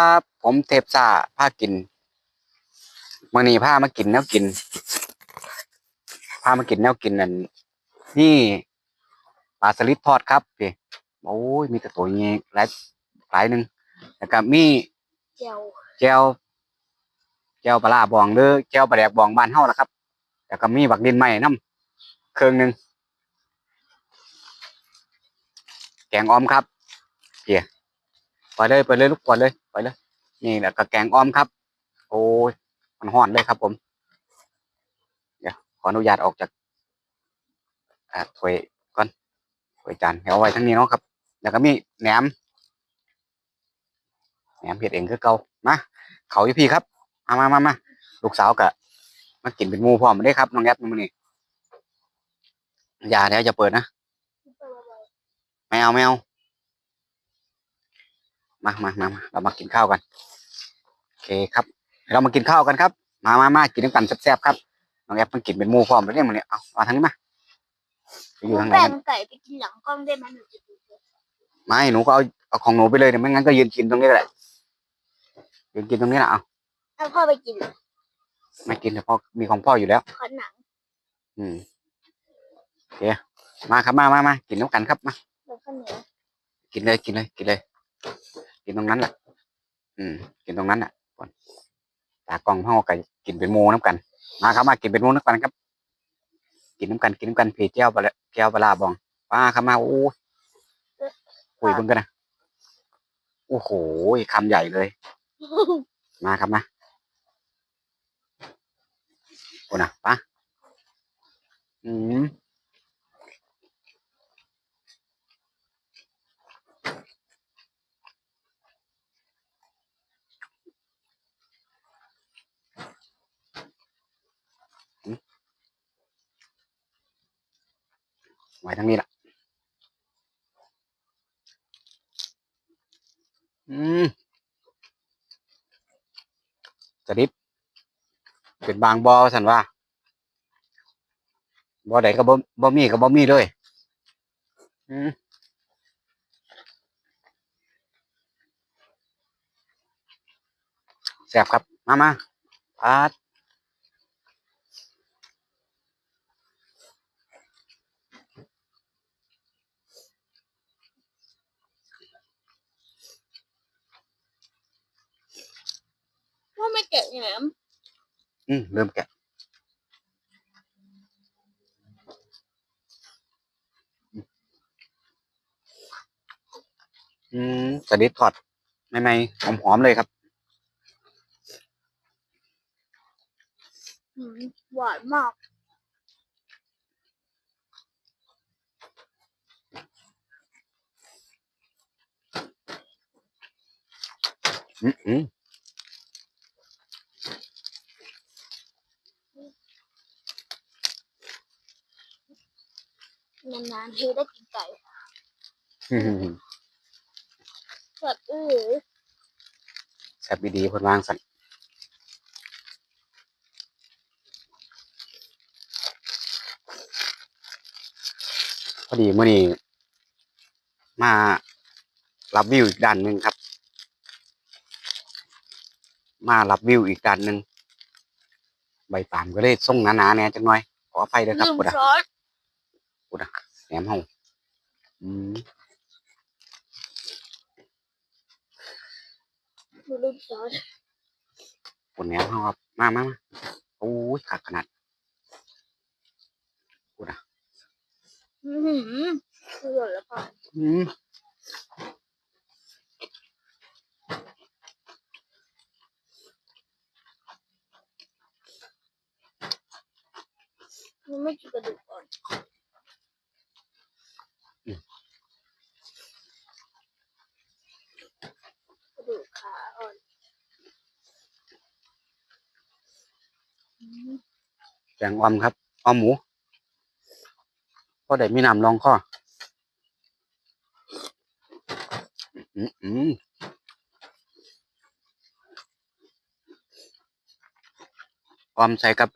ครับผมเทพซ่าพากินมื่อนี้พามากินแนวกินพามากินแนวกินนั่นนี่ปลาสลิดทอดครับพี่โอ้ยมีแต่ตัวเงี้ยหลายหลายหนึ่งแล้วก็มีเจียวแจวแจวปลาร้าบองหรือแจวปลาแดกบองบ้านเฮาละครับแล้วก็มีบักดินใหม่น้ำเครื่องหนึ่งแกงออมครับเกียไปเลยไปเลยลูกปล่อยเลย ไปเลย นี่แหละก็แกงอ้อมครับ โอ้ยมันห่อนเลยครับผม เดี๋ยวขออนุญาตออกจากอ่าถ้วยก่อนถ้วยจานเอาไว้ทั้งนี้เนาะครับ แล้วก็มีแหนมแหนมเผ็ดเองคือเก่ามาเขาอยู่พี่ครับมามามามาลูกสาวกะมากินเป็นมูพร้อมได้ครับน้องแอปมื้อนี้อย่าเดี๋ยวจะเปิดนะไม่เอาไม่เอา มามามามาเรามากินข้าวกันโอเคครับ เรามากินข้าวกันครับ มามามากินน้ำกันแซ่บๆครับน้องแอปมันกินเป็นหมูพร้อมแล้วเนี่ยมันเนี่ยเอามาทางนี้มาไปอยู่ทางไหนแป้กันงไก่ไปกินหลังกล้องได้ไหมหนูจะดูด้วยไม่หนูก็เอาเอาของหนูไปเลยเดี๋ยวไม่งั้นก็ยืนกินตรงนี้แหละยืนกินตรงนี้แหละเอาแล้วพ่อไปกินเหรอไม่กินเดี๋ยวพ่อมีของพ่ออยู่แล้วขอหนัง อืมโอเคมาครับมามามากินน้ำกันครับมาแล้วก็เนื้อกินเลยกินเลยกินเลย กินตรงนั้นแหละอืม กินตรงนั้นแหละตากล้องพ่อกับกินเป็นหมูน้ำกัน มาครับมากินเป็นหมูน้ำกันครับ กินน้ำกันกินน้ำกันเพเจ้าปลาแก้วปลาร้าบองป้าครับมาโอ้คุยเพิ่งกันนะโอ้โหคำใหญ่เลย มาครับมาโอ้นะป้าอืม ไว้ทั้งนี้แหละอืมสลิดเป็นบางบอสันว่าบอใดก็บ่บมีก็บ่มีเลยอืมแซ่บครับ มามาปาด พ่ อไม่แกะแหนมอืมเริ่มแกะอืมสลิดทอดไม่ไม่หอมหอมๆเลยครับ อืมหวานมากอืม นานๆทีได้กินไก่อืมแบบอื้อแซ่บดีๆคนวางสันพอดีเมื่อนี้มารับวิวอีกด้านหนึ่งครับ มารับวิวอีกด้านหนึ่งใบปาล์มก็เลยส่งหนาๆแหน่จังหน่อย ขออภัยด้วยครับลืมปุดอะ ซอสปุดอะแหนมห้องอืมหนูลืมซอสปุดแหนมห้องครับ มามามาโอ้ยขาดขนาดอือหือคือหล่นแล้วพ่ออืมหนูไม่กินกระดูกอ่อนกระดูก ขาอ่อนแกงออมครับออมหมูพอได้มีน้ำรองข้ออืมอืมอมใส่กับ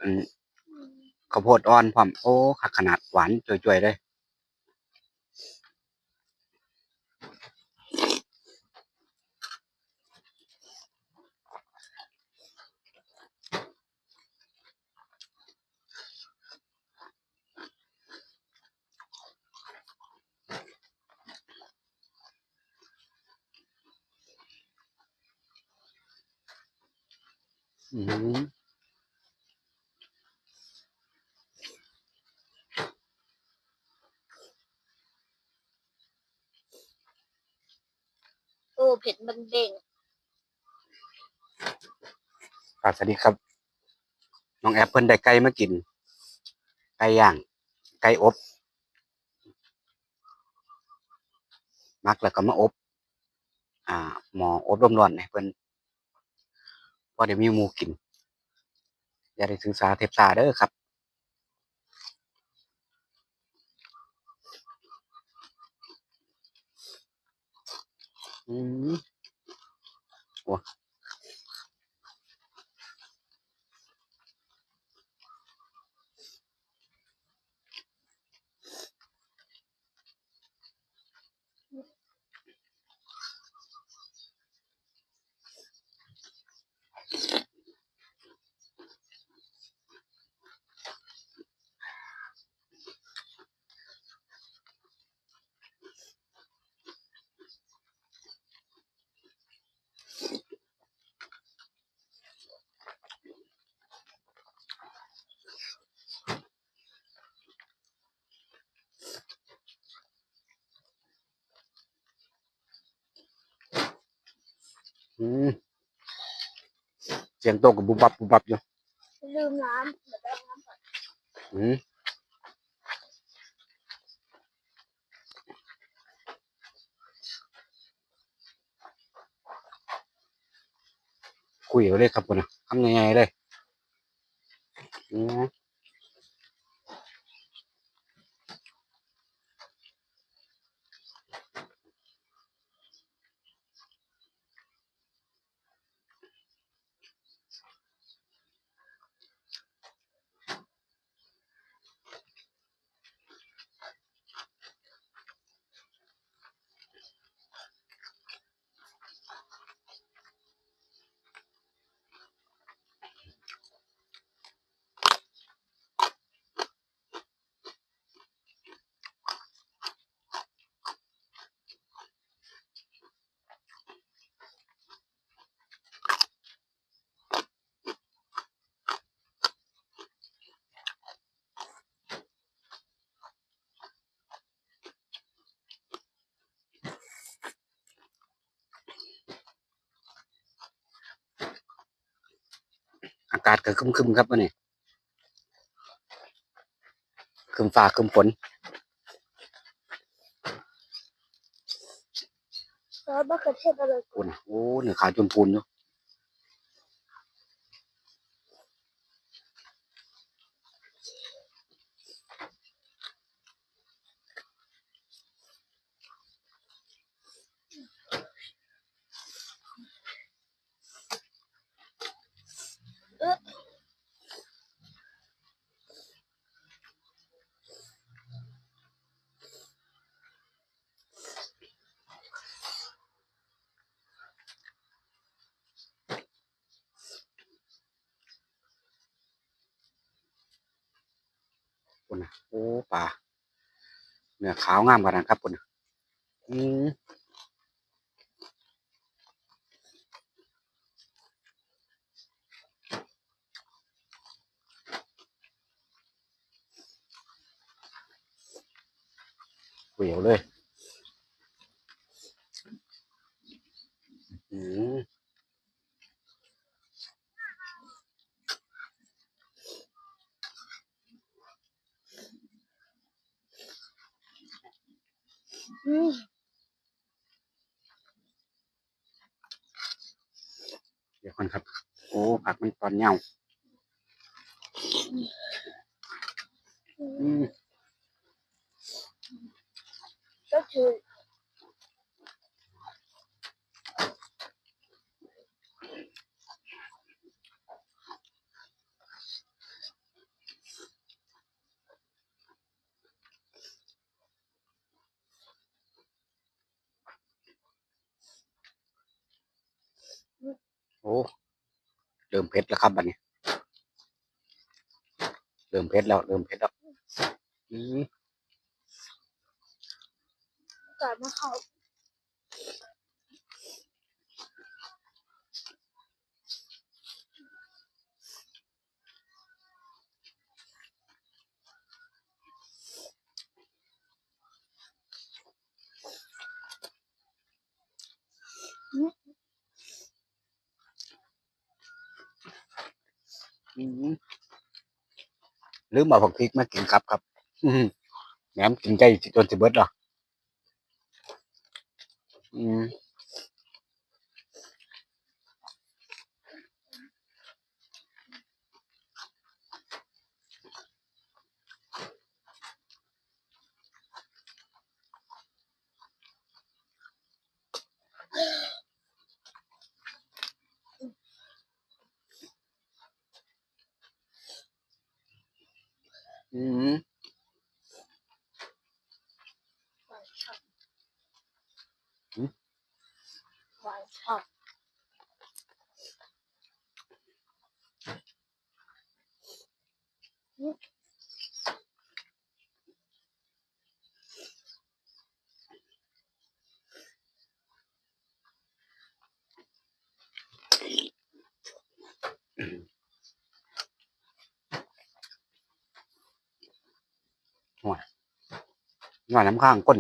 ข้าวโพดอ่อนพร้อมโอ้ขักขนาดหวานจ่วยๆเลย อืม โอ้ เผ็ดมันเด้งครับสวัสดีครับ น้องแอปเปิลได้ไก่มากิน ไก่ย่าง ไก่อบ มักแล้วก็มาอบ อ่า หมออบลมร้อนให้เพิ่นพอได้มีหมูกิน อย่าได้ถือสาเทปตาเด้อครับ อืมว้า เสียงโตกับบุบบับบุบบับอยู่ลืมน้ำเดี๋ยวไปเอาน้ำก่อนอืมคุยเอาเลยครับคนน่ะทำยังไงเลยอืมอากาศก็ครึมๆครับวันนี้ครึมฟ้าครึมฝนซอสมะเขือเทศอะไรคุณน่ะโอ้เนื้อขาวจนพูนอยู่ คุณน่ะโอ้ปลาเนื้อขาวงามขนาดนั้นครับคุณน่ะอืมเอาเลย อืม เดี๋ยวก่อนครับ โอ้ผักมันตอนเหงาอืมก็คือ อ้เริ่มเผ็ดแล้วครับบัดนี้ เริ่มเผ็ดแล้วเริ่มเผ็ดแล้วอืมกาดมาเขา ลืมเอาผักพริกมากินครับครับแหนมกินใจจนสิเบิดหรออืม หน่อยน้ำข้างก้น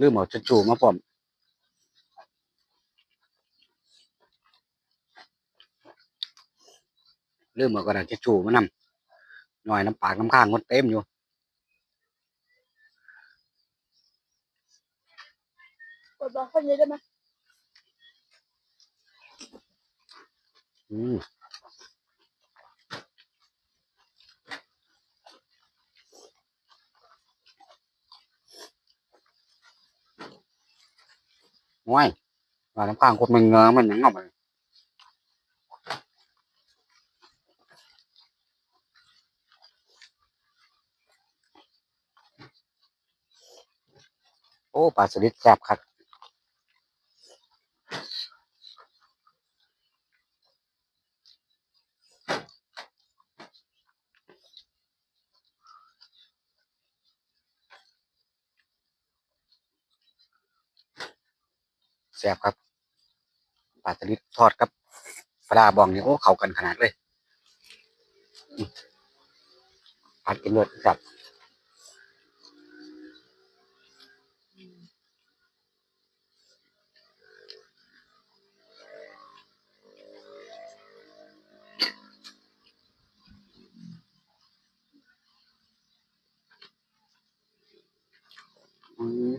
ลืมเอาทิชชู่มาพร้อมลืมเอากระดาษทิชชู่มานำหน่อยน้ำปากน้ำข้างคนเต็มอยู่ำกดบล็อกคนนี้ได้ไหมอืม ว้ายหน่อยน้ำข้างคนมันเงอมันยังเอาไปโอ้ปลาสลิดแซ่บคัก ซ่บครับปลาสลิดทอดกับปลาบองนี่โอ้เข้ากันขนาดเลยอัดกินเลยครับ อืม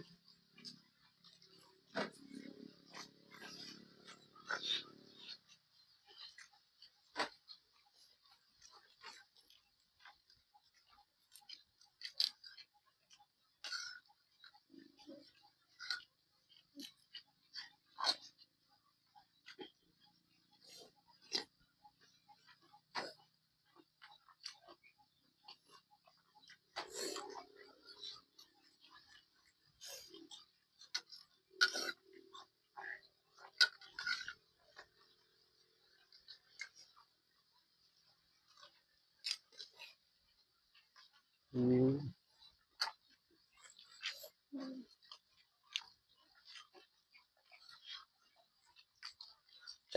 อืม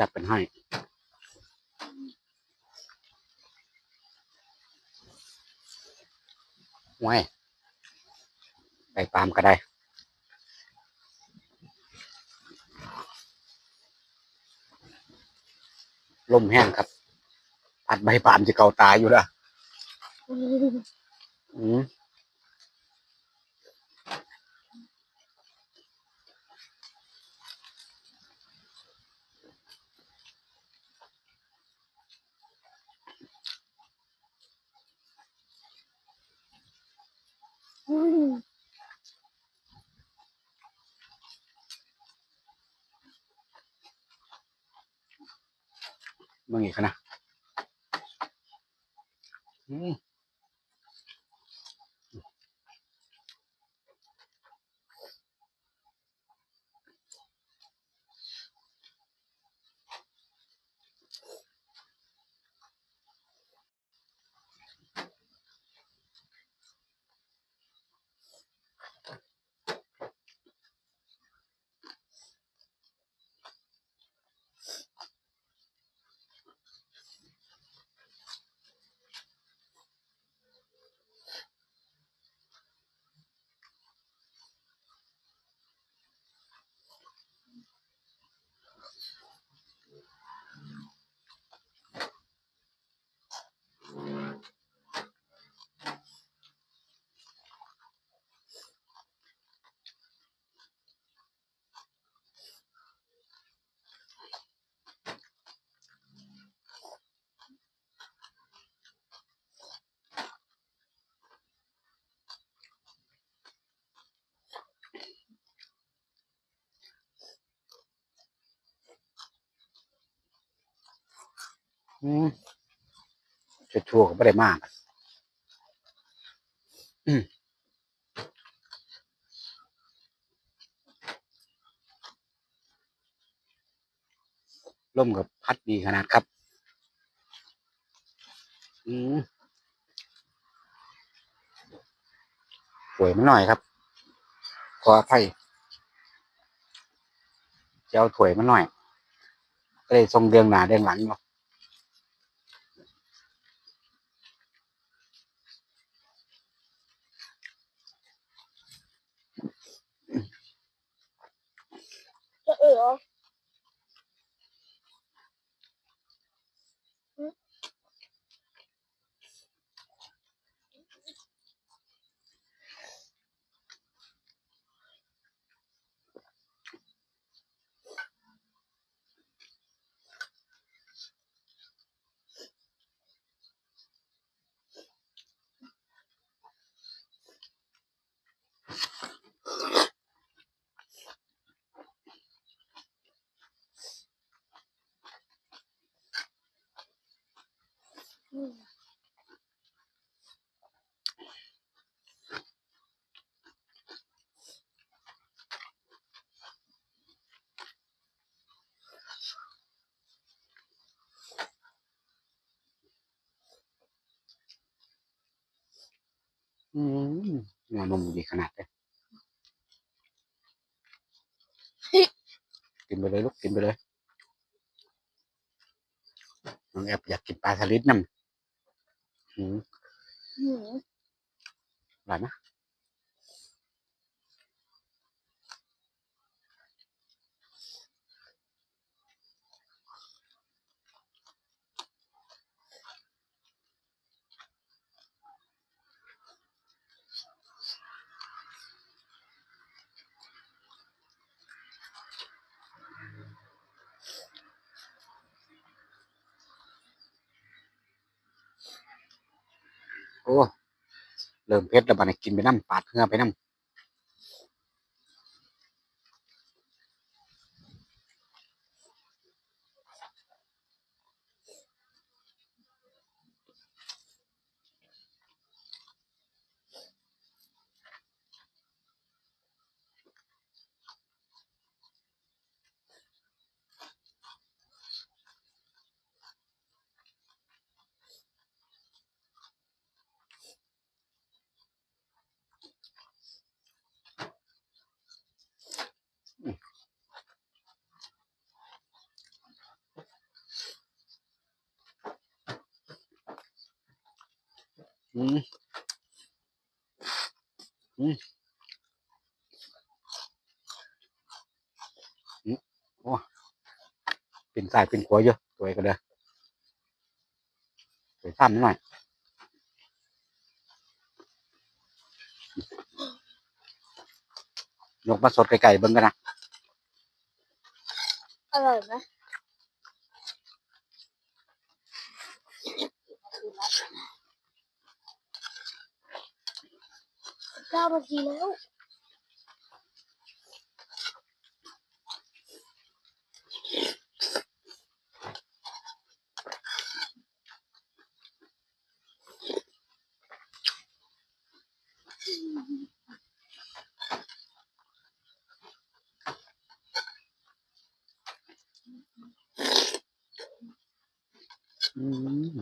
จับเป็นให้ไว้ไปปามก็ได้ลมแห้งครับพัดใบปาล์มจะเกาตายอยู่ล้วอืม มึงอีกนะอืม ชั่วๆก็ไม่ได้มากอืมร่มกับพัดดีขนาดครับ อืมป่วยมันหน่อยครับ ขออภัยจะเอาถวยมันหน่อย ก็เลยทรงเดืองหนาเดืองหลังเนาะ จ อืมเนื้อนมดีขนาดเลยกินไปเลยลูกกินไปเลยน้องแอบอยากกินปลาสลิดน้ำอืมอืมอร่อยไห อ้เริ่มเผ็ดแล้วบัดนี้กินไปน้ำปาดเหงื่อไปน้ำ อืมอืมอืมโอ้เป็นสายเป็นขวาเยอะตัวเองก็เลยสวยซ้ำนิดหน่อยยกมาสดไก่ๆเบิ่งกันนะ อร่อยไหม เก้านาทีแล้ว อืม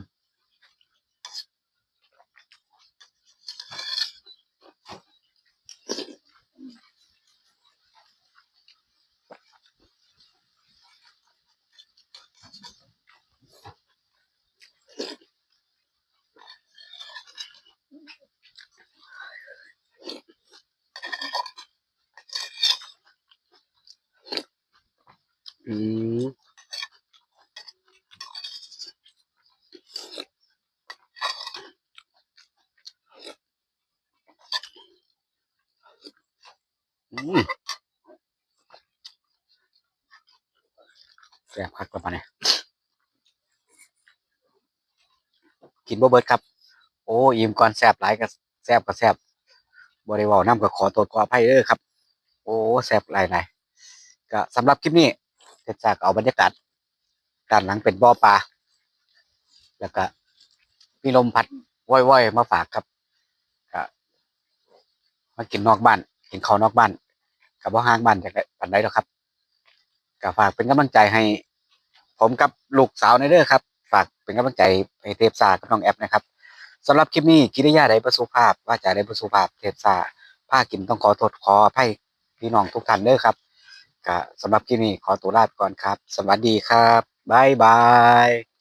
อืมอืมแซ่บคักกว่าปะเนี่ยกินบ่เบิดครับ โอ้อิ่มก่อนแซ่บหลายก็แซ่บก็แซ่บบริวารน้ำก็ขอตัวขออภัยเด้อครับ โอ้แซ่บหลายหลายก็สำหรับคลิปนี้เทศจากเอาบรรยากาศด้านหลังเป็นบ่อปลาแล้วก็มีลมพัดว่อยๆมาฝากครับก็มากินนอกบ้าน กินข้าวนอกบ้านกับว่าห้างบ้านจากปันได้หรอครับก็ฝากเป็นกำลังใจให้ ผมกับลูกสาวในเด้อครับ ฝากเป็นกำลังใจให้เทพซากับน้องแอปนะครับสำหรับคลิปนี้กิริยาใดประสุภาพ ว่าจะได้ประสุภาพเทพซาผ้ากินต้องขอโทษขออภัยพี่น้องทุกท่านเด้อครับก็สำหรับคลิปนี้ขอตัวลาไปก่อนครับ สวัสดีครับบ๊ายบาย